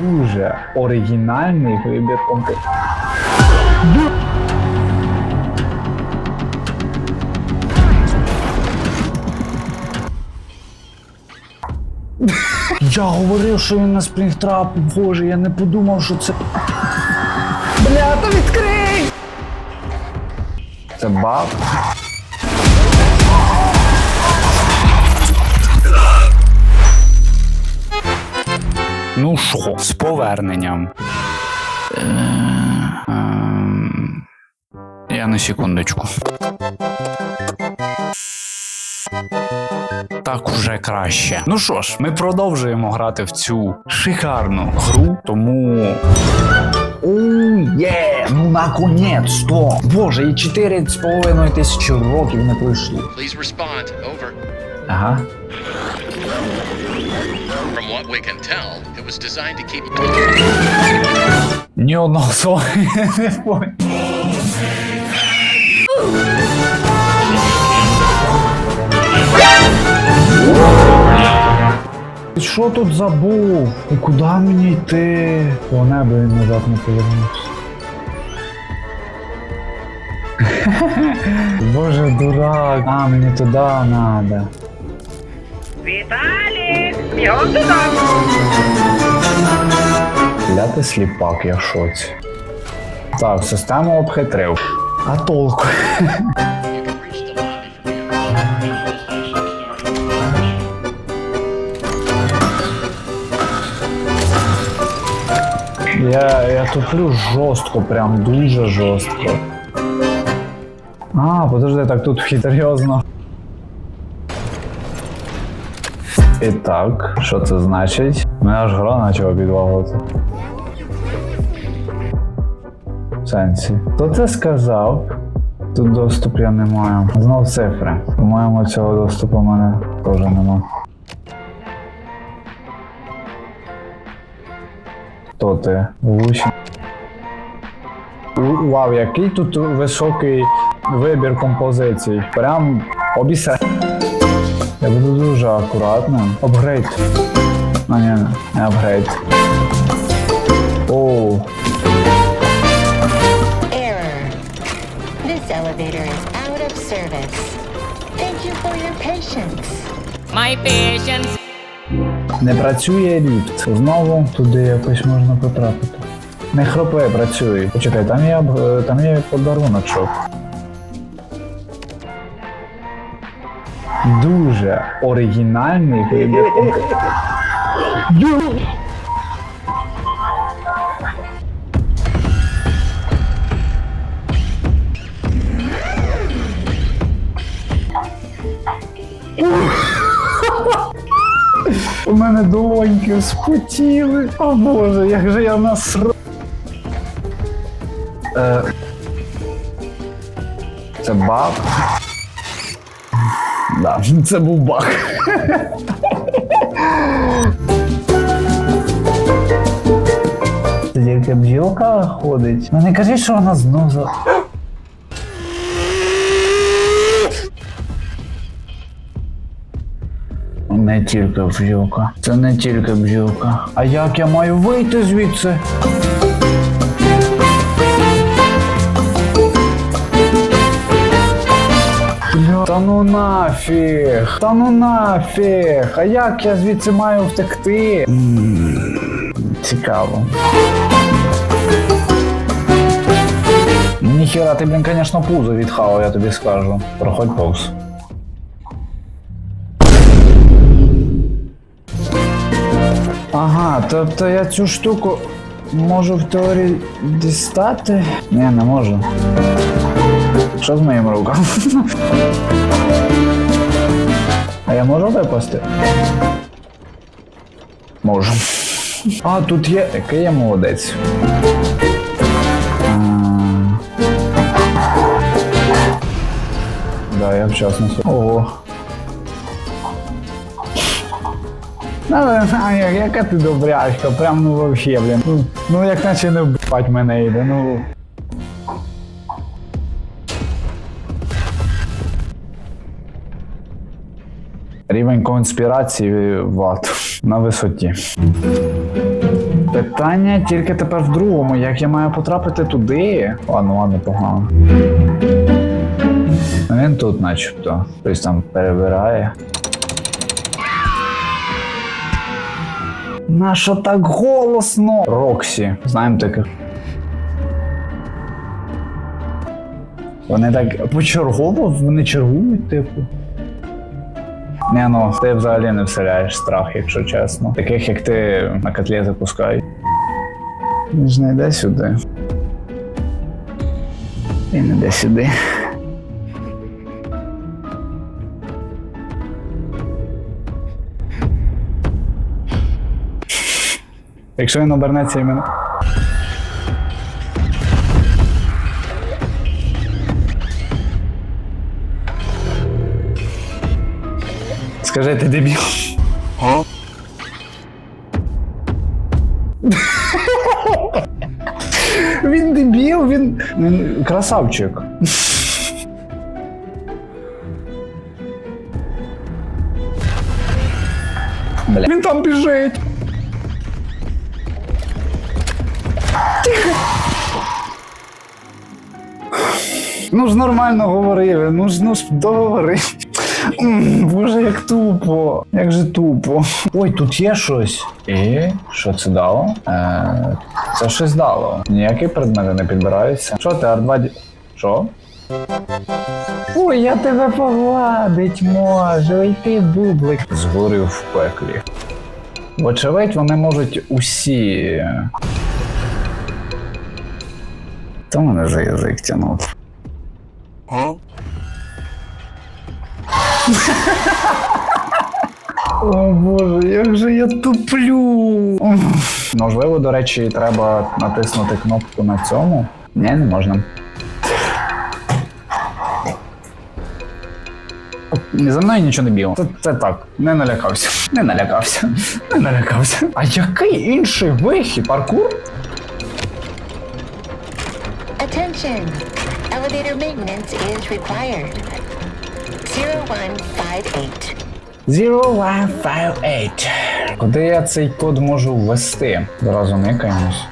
Дуже оригінальний вибір композиції. Я говорив, що він на спрінгтрап, боже, я не подумав, що це. Бля, то відкрий! Це баг. Ну що, з поверненням. Е, ем, Я на секундочку. Так уже краще. Ну що ж, ми продовжуємо грати в цю шикарну гру, тому. Оу, є! Ну наконець-то! Боже, і 4,5 тисячі років не пройшло. Please respond. Over. Ага. What can tell, it was designed to keep. Ні одного слова не понял. Що тут забув? І куди мені йти? По небу він назад не повернувся. Боже, дурак. А, мені туди треба. Віталік, бігом додому. Ля ти сліпак, я в шоці. Так, систему обхитрив. А толку? Я, я туплю жорстко, прям дуже жорстко. А, подожди, так тут серйозно. І так, що це значить? Мене аж гра почала підлагувати. В сенсі. Хто це сказав? Тут доступ я не маю. Знов цифри. По-моєму, цього доступу в мене теж нема. Хто ти? Гучі. Вау, який тут високий вибір композицій. Прям обісе. Я буду дуже акуратним. Апгрейд. А, ні, не апгрейд. Оу. This elevator is out of service. Thank you for your patience. My patience. Не працює ліфт. Знову туди якось можна потрапити. Не хропи, працює. Почекай, там є, об- там є подаруночок. Дуже оригінальний вибір. У мене долоньки спотіли. О боже, як же я наср... Е... Це баг? Да, це був баг. Це тільки бджілка ходить. Ну не кажи, що вона знов за. Не тільки бджілка. Це не тільки бджілка. А як я маю вийти звідси? Та ну нафіг! Та ну нафіг! А як я звідси маю втекти? Цікаво. Ніхіра, ти, блін, звісно, пузо відхавав, я тобі скажу. Проходь повз. Ага, тобто я цю штуку можу в теорії дістати? Ні, не можу. Що з моїм рукам? А я можу випасти? Можу. А, тут є. Який я молодець. Да, я вчасно. Ого. Ну, а, яка ти добрячка, прям ну вообще, блін. Ну, ну як наче не вбивать мене йде, ну. Рівень конспірації ват. на висоті. Питання тільки тепер в другому, як я маю потрапити туди. Ладно, ладно, погано. Ну, Він тут, начебто. Хтось там перебирає. Нащо так голосно? Роксі. Знаємо таких. Вони так почергово вони чергують, типу. Не, ну, ти взагалі не вселяєш страх, якщо чесно. Таких, як ти на котлі ж не йде сюди. Він іде сюди. Якщо він обернеться іменно. Скажи, ти дебіл. Він дебіл, він, він красавчик. Бля. Він там біжить. Ну ж нормально говорив, ну ж ну ж договорив. Боже, як тупо, як же тупо. Ой, тут є щось. І що це дало? Е, це щось дало. Ніякі предмети не підбираються. Що ти, Арбаді? Що? Ой, я тебе погладить можу, ой ти бублик. Згорів в пеклі. Вочевидь, вони можуть усі. Хто мене за язик тянув? О боже, як же я туплю. Можливо, до речі, треба натиснути кнопку на цьому. Ні, не можна. За мною нічого не біло. Це, це так, не налякався. Не налякався. Не налякався. А який інший вихід? Паркур? Attention! Elevator maintenance is required. 0158. 0158. Куди я цей код можу ввести? Зразу никаємось.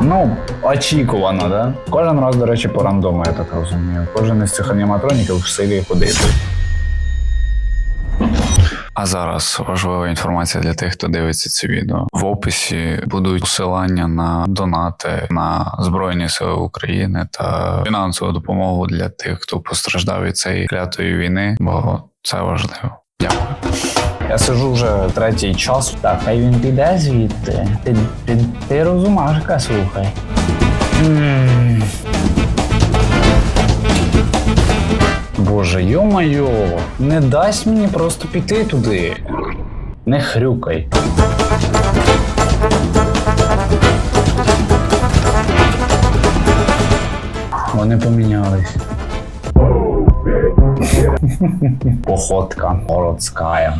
Ну, очікувано, да? Кожен раз, до речі, по рандому, я так розумію. Кожен із цих аніматроніків в силі ходити. А зараз важлива інформація для тих, хто дивиться це відео. В описі будуть посилання на донати на Збройні Сили України та фінансову допомогу для тих, хто постраждав від цієї клятої війни, бо це важливо. Дякую. Я сижу вже третій час. Так, хай він піде звідти. Ти, ти, ти розумашка, слухай. Боже, йо-майо, не дасть мені просто піти туди. Не хрюкай. Вони помінялись. Походка городська.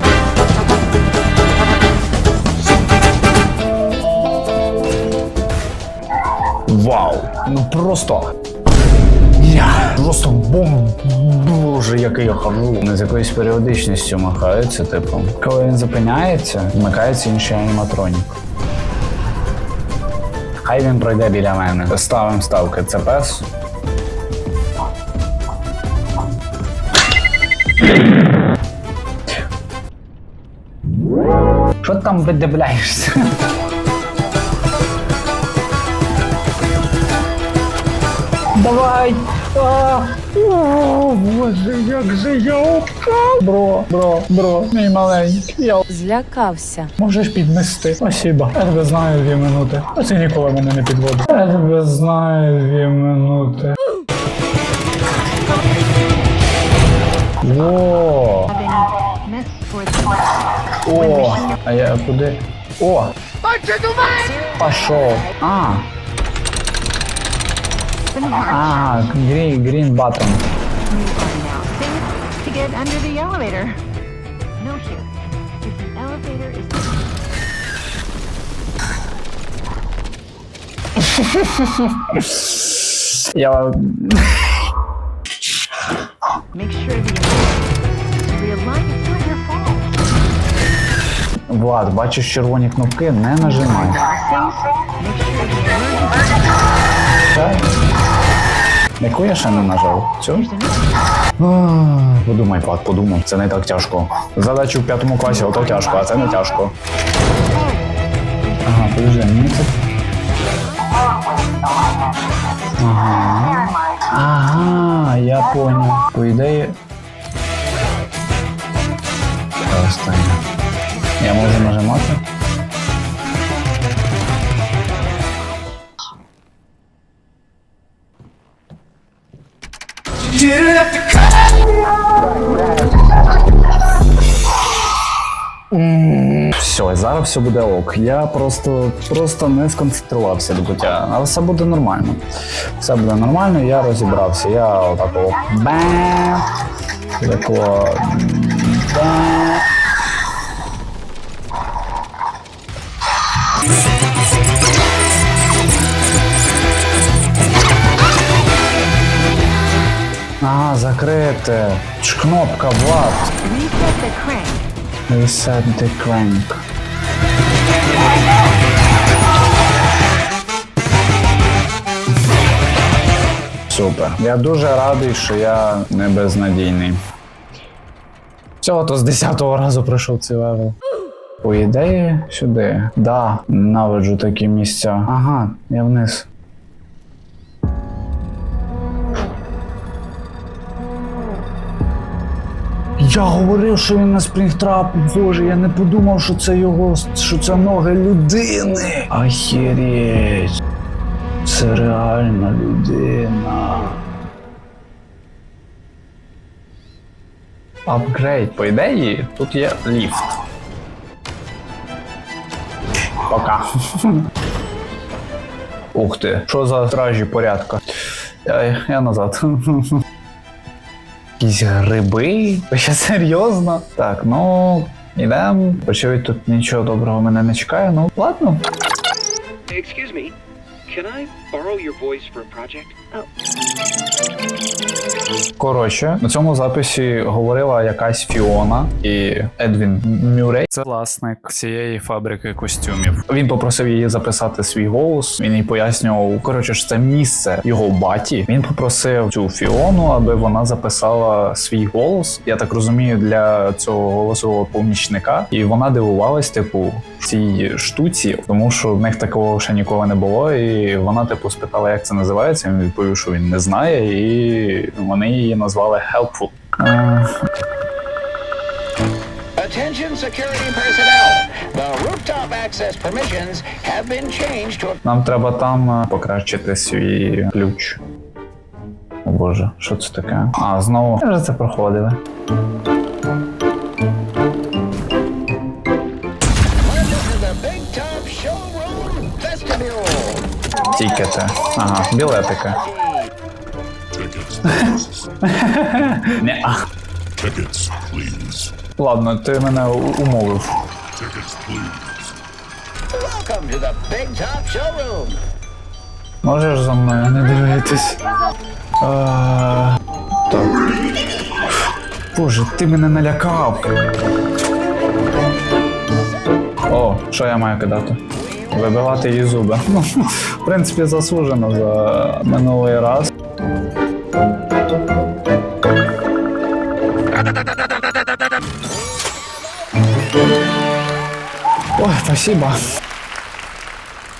Вау! Ну просто. Я просто бом. Боже, який хожу. Вони з якоюсь періодичністю махаються, типу. Коли він зупиняється, вмикається інший аніматронік. Хай він пройде біля мене. Ставимо ставки. Це пес. Що там видивляєшся? Давай! А, о, боже, як же я упав! Бро, бро, бро, мій маленький. Я Злякався. можеш піднести. Спасибо. Я тебе знаю дві минути. А це ніколи мене не підводить. Я тебе знаю дві минути. О! О! А я куди? О! Пошов. А! А, green, green button. To get under the elevator. No here. If the elevator is Я make sure the elevator is realigned to your fall. Влад, бачиш червоні кнопки, не нажимай. Так. Яку я ще не нажав? Цю? Подумай, Влад, подумай. Це не так тяжко. Задачу в п'ятому класі, ото тяжко, а це не тяжко. Ага, подожди, мені це. Ага. Ага, я понял. По ідеї. Та Останнє. Я можу нажимати? Все, зараз все буде ок. Я просто, просто не сконцентрувався до буття, але все буде нормально. Все буде нормально, я розібрався. Я отакого бе. Такого бе. Закрите. Ч кнопка, Влад. Reset the crank. Супер. Я дуже радий, що я не безнадійний. Всього то з 10-го разу пройшов цей левел. По ідеї, сюди. Да, ненавиджу такі місця. Ага, я вниз. Я говорив, що він на спрінгтрап. Боже, я не подумав, що це його, що це ноги людини. Ахєреть. Це реальна людина. Апгрейд, по ідеї, тут є ліфт. Пока. Ух ти, що за стражі порядка? Я, я назад. Якісь гриби? Ви ще серйозно? Так, ну ідемо. Очевидь, тут нічого доброго мене не чекає. Ну ладно. Excuse me, can I borrow your voice for a project? Коротше, на цьому записі говорила якась Фіона і Едвін Мюррей. Це власник цієї фабрики костюмів. Він попросив її записати свій голос. Він їй пояснював, коротше, що це місце його баті. Він попросив цю Фіону, аби вона записала свій голос. Я так розумію, для цього голосового помічника. І вона дивувалась, типу, цій штуці, тому що в них такого ще ніколи не було. І вона, типу, спитала, як це називається. Він відповів, що він не знає, і вони її назвали Helpful. Е, Attention security personnel. The rooftop access permissions have been changed to Нам треба там е, покращити свій ключ. О боже, що це таке? А, знову. Ми вже це проходили. Vestibule. Тікети. Ага, білетики. Не, а. Tickets, please. Ладно, ти мене у- умовив. Tickets, please. Welcome to the Big Top Showroom. Можеш за мною не дивитись. А, так. Боже, ти мене налякав. О, що я маю кидати? Вибивати її зуби. Ну, в принципі, заслужено за минулий раз. Спасибо.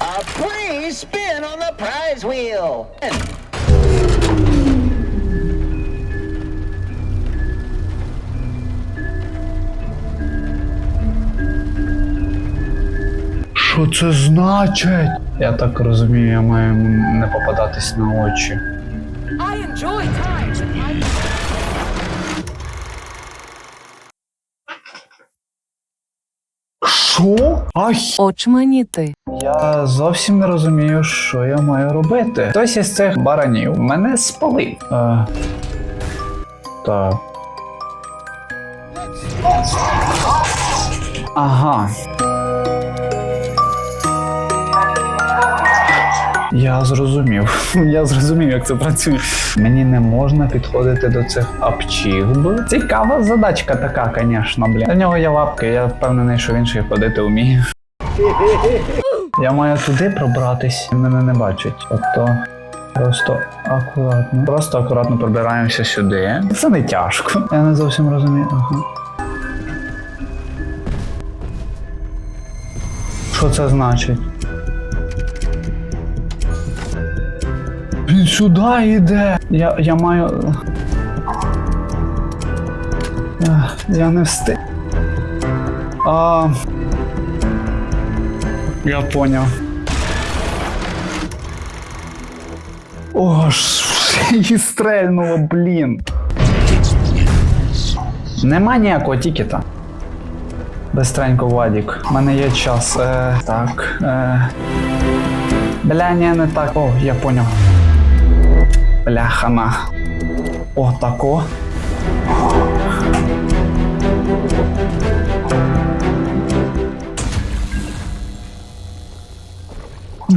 A please spin on the prize wheel. Що це значить? Я так розумію, я маю не попадатись на очі. I enjoy Ай! Очманіти. Я зовсім не розумію, що я маю робити. Хтось із цих баранів мене спалив. Е, так. Ага. Я зрозумів. Я зрозумів, як це працює. Мені не можна підходити до цих апчів. бо Цікава задачка така, звісно, блін. Для нього є лапки, я впевнений, що він ще й ходити вміє. Я маю туди пробратись, мене не бачить. Тобто. Просто акуратно. Просто акуратно пробираємося сюди. Це не тяжко. Я не зовсім розумію. Ага. Що це значить? Він сюди йде. Я, я маю. Я не встиг. А... Я поняв. О, її стрельнуло, блін. Нема ніякого тікета. Бистренько, Владік. У мене є час. Е, так. Е... Бля, ні, не так. О, я поняв. Бля, хана. О, тако.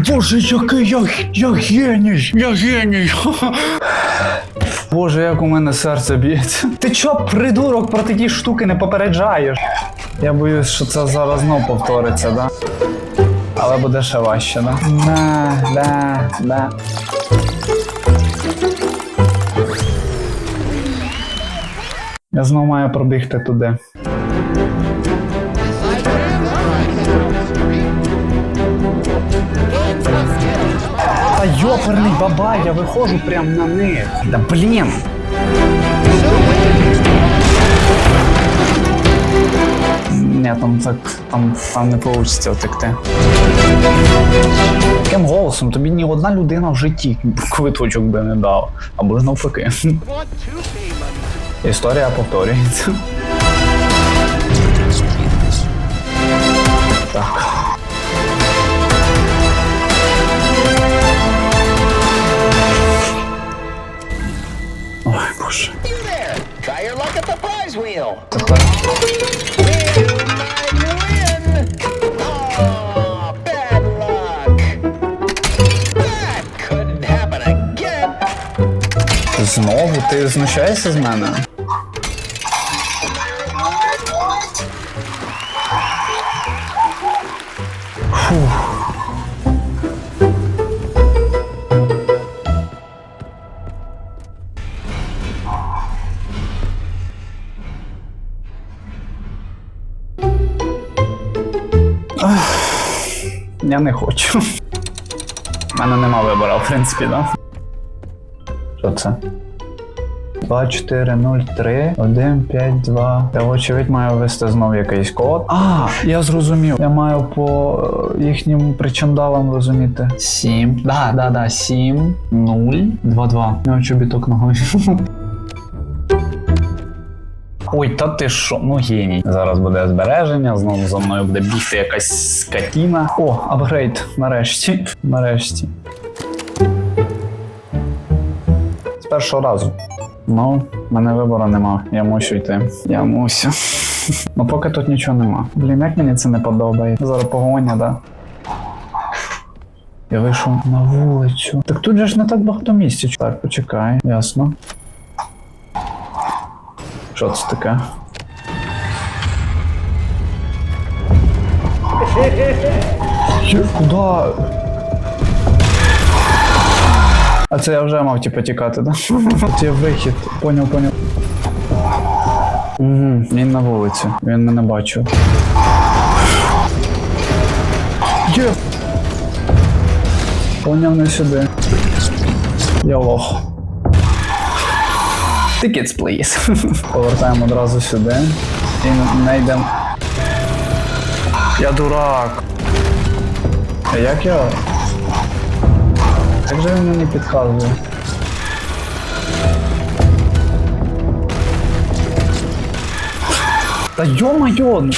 Боже, який я, я геній! Я геній! Боже, як у мене серце б'ється. Ти чо, придурок, про такі штуки не попереджаєш? Я боюсь, що це зараз знов повториться, да? Але буде ще важче, да? Да, да, да. Я знов маю пробігти туди. Йоперний бабай, я виходжу прямо на них. Да блін. Ні, там так, там, там не вийде втекти. Таким голосом тобі ні одна людина в житті квиточок би не дав. Або ж навпаки. Історія повторюється. Так. Again! Знову ти знущаєшся з мене? Не хочу. У мене нема вибору, в принципі, да? Що це? 2, 4, 0, 3, 1, 5, 2. Я, вочевидь, маю ввести знов якийсь код. А, я зрозумів. Я маю по е, їхнім причандалам розуміти. 7. Да, да, да, 7, 0, 2, 2. Я чобіток ногою. Ой, та ти що? Ну геній. Зараз буде збереження, знову за мною буде бігти якась скотіна. О, апгрейд. Нарешті. Нарешті. З першого разу. Ну, в мене вибору нема. Я мушу йти. Я мусю. ну поки тут нічого нема. Блін, як мені це не подобається. Зараз погоня, да? Я вийшов на вулицю. Так тут же ж не так багато місця. Так, почекай. Ясно. Що це таке? Куда? А це я вже мав типу тікати, да? Тут є вихід. Поняв, поняв. Угу, він на вулиці. Він мене бачив. Є! Поняв не сюди. Я лох. Tickets, please. Повертаємо одразу сюди. І не йдемо. Я дурак. А як я? Як же він мені підказує? Та йо-майо!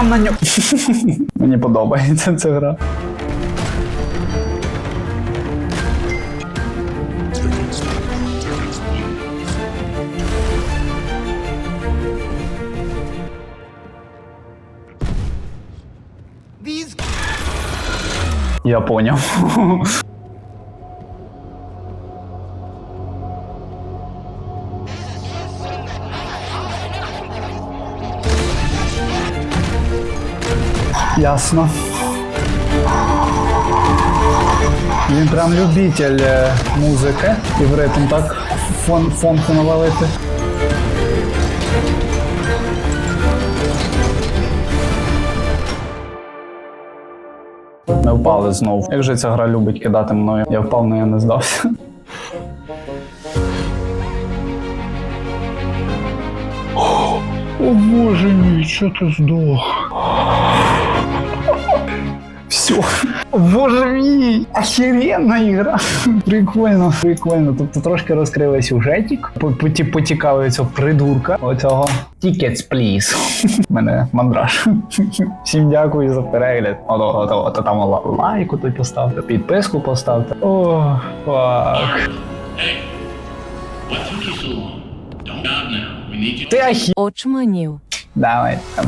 Прям на нього. Мені подобається ця гра. Я поняв. Ясно. Він прям любитель е, музики і в ритм так фон, фонку навалити. Ми впали знов. Як же ця гра любить кидати мною? Я впав, але я не здався. О боже мій, що ти здох? Все. Боже мій! Охеренна ігра! Прикольно, прикольно. Тобто трошки розкрили сюжетик, по- потікали цього придурка. Оцього Tickets, please. Мене мандраж. Всім дякую за перегляд. Ото, там лайку тут поставте, підписку поставте. О, фак. Ти ахі. Очманів. Давай. там.